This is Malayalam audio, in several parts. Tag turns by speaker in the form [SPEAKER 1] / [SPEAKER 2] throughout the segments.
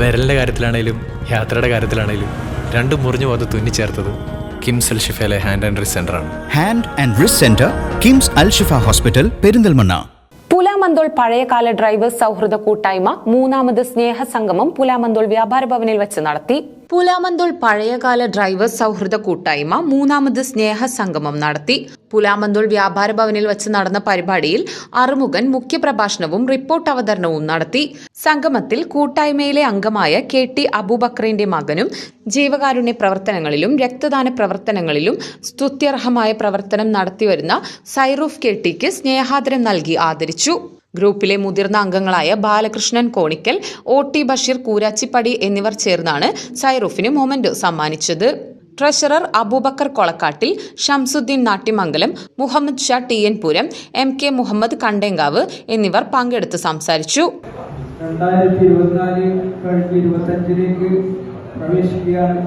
[SPEAKER 1] വിരലിന്റെ കാര്യത്തിലാണേലും യാത്രയുടെ കാര്യത്തിലാണേലും രണ്ടും മുറിഞ്ഞു പോകാതെ തുന്നിച്ചേർത്തത് കിംസ് അൽ ഷിഫയിലെ ഹാൻഡ് ആൻഡ് റിസ് ആണ്.
[SPEAKER 2] Hand and wrist centre KIMS Al Shifa hospital Perinthalmanna.
[SPEAKER 3] Pulamanthole പഴയകാല ഡ്രൈവേഴ്സ് സൗഹൃദ കൂട്ടായ്മ മൂന്നാമത് സ്നേഹസംഗമം പുലാമന്തോൾ വ്യാപാര ഭവനിൽ വെച്ച് നടത്തി. പുലാമന്തോൾ പഴയകാല ഡ്രൈവർ സൗഹൃദ കൂട്ടായ്മ മൂന്നാമത് സ്നേഹ സംഗമം നടത്തി. പുലാമന്തോൾ വ്യാപാര ഭവനിൽ വച്ച് നടന്ന പരിപാടിയിൽ അറുമുഖൻ മുഖ്യപ്രഭാഷണവും റിപ്പോർട്ട് അവതരണവും നടത്തി. സംഗമത്തിൽ കൂട്ടായ്മയിലെ അംഗമായ കെ ടി അബൂബക്രീന്റെ മകനും ജീവകാരുണ്യ പ്രവർത്തനങ്ങളിലും രക്തദാന പ്രവർത്തനങ്ങളിലും സ്തുത്യർഹമായ പ്രവർത്തനം നടത്തിവരുന്ന സൈറൂഫ് കെ ടിക്ക് സ്നേഹാദരം നൽകി ആദരിച്ചു. ഗ്രൂപ്പിലെ മുതിർന്ന അംഗങ്ങളായ ബാലകൃഷ്ണൻ കോണിക്കൽ ഒ ടി ബഷീർ കൂരാച്ചിപ്പടി എന്നിവർ ചേർന്നാണ് സൈറൂഫിന് മൊമന്റോ സമ്മാനിച്ചത്. Treasurer Aboobacker Kolakkattil Shamsudheen Nattimangalam Muhammed Shah T N Puram M K Muhammed Kandenkavu എന്നിവർ പങ്കെടുത്ത് സംസാരിച്ചു.
[SPEAKER 4] രണ്ടായിരത്തി ഇരുപത്തിനാല് കഴിഞ്ഞ് ഇരുപത്തഞ്ചിലേക്ക് പ്രവേശിക്കുകയാണ്.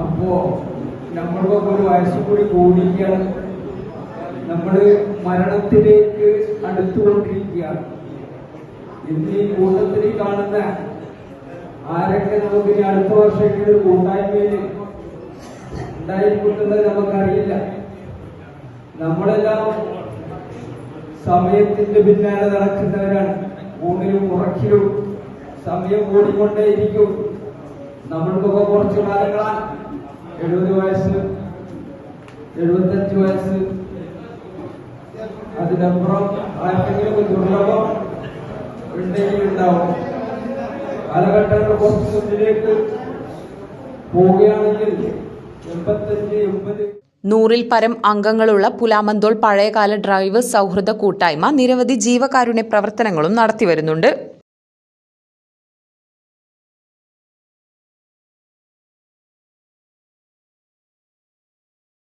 [SPEAKER 4] അപ്പോ നമ്മൾക്കൊക്കെ ഒരു വയസ്സ് കൂടി കൂടിക്കുകയാണ് നമ്മൾ മരണത്തിലേക്ക് അടുത്തുകൊണ്ടിരിക്കുകയാണ്. ഇന്ന് ഈ കൂട്ടത്തിൽ കാണുന്ന ആരൊക്കെ നമുക്ക് ഇനി അടുത്ത വർഷം ഒരു കൂട്ടായ്മയിൽ ഉണ്ടായിരിക്കുന്നത് നമുക്കറിയില്ല. നമ്മളെല്ലാം സമയത്തിന്റെ പിന്നാലെ നടക്കുന്നവരാണ്. ഊണിലും ഉറക്കിലും സമയം ഓടിക്കൊണ്ടേയിരിക്കും. നമ്മൾക്കൊക്കെ കുറച്ച് കാലങ്ങളാണ്. എഴുപത് വയസ്സ് എഴുപത്തഞ്ച് വയസ്സ് അതിനപ്പുറം ആർക്കെങ്കിലും ദുർലഭം ഉണ്ടെങ്കിൽ ഉണ്ടാവും. കാലഘട്ടങ്ങൾ കുറച്ച് മുന്നിലേക്ക് പോവുകയാണെങ്കിൽ എൺപത്തഞ്ച് എൺപത്
[SPEAKER 3] നൂറിൽ പരം അംഗങ്ങളുള്ള പുലാമന്തോൾ പഴയകാല ഡ്രൈവേഴ്സ് സൗഹൃദ കൂട്ടായ്മ നിരവധി ജീവകാരുണ്യ പ്രവർത്തനങ്ങളും നടത്തിവരുന്നുണ്ട്.